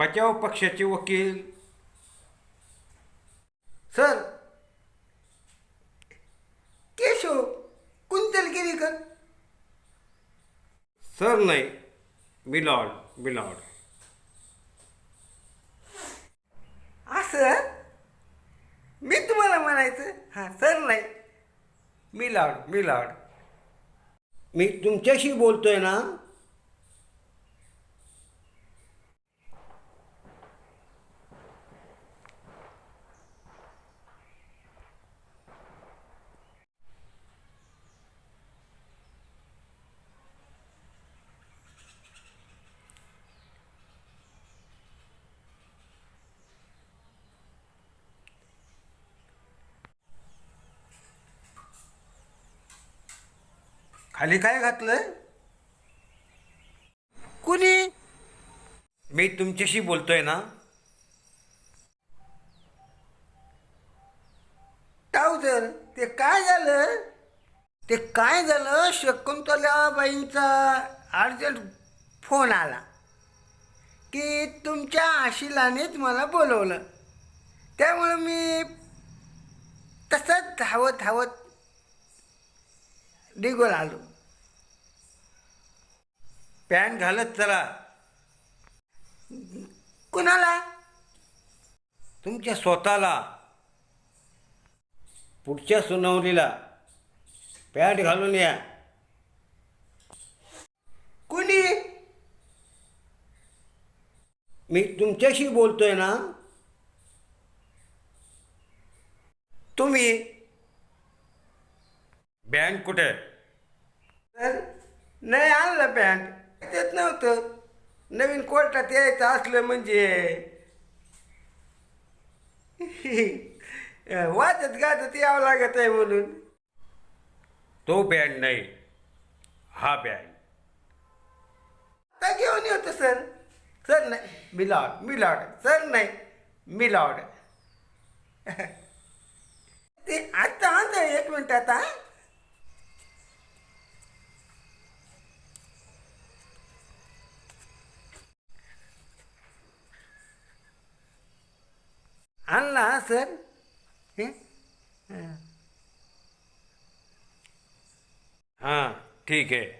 बचाव पक्षाचे वकील. सर. केशव कुंतलगिरीकर सर नाही. मिलॉर्ड मिलॉर्ड असं? मी तुम्हाला म्हणायचं? हां सर नाही. मी लॉर्ड मी लॉर्ड मी तुमच्याशी बोलतोय ना. खाली काय घातलंय? कुणी? मी तुमच्याशी बोलतोय ना? टाऊजर ते काय झालं? ते काय झालं? शकुंतलाबाईंचा अर्जंट फोन आला. की तुमच्या आशिलानेच मला बोलवलं. त्यामुळं मी तसंच धावत धावत निघून आलो. पॅन्ट घालत चला. कुणाला? तुमच्या स्वतःला. पुढच्या सुनावणीला. पॅन्ट घालून या. कुणी? मी तुमच्याशी बोलतोय ना? तुम्ही? बँक कुठे? तर नाही आणलं पॅन्ट. तेच नव्हतं. नवीन कोर्टात यायचं असलं म्हणजे वाजत गाजत यावं लागत आहे म्हणून. तो बँड नाही हा बँड आता घेऊन येतो सर. सर नाही मिलॉड मिलॉड सर नाही मिलॉड ते आता आणतं एक मिनिट आता आणला सर हे हां ठीक आहे.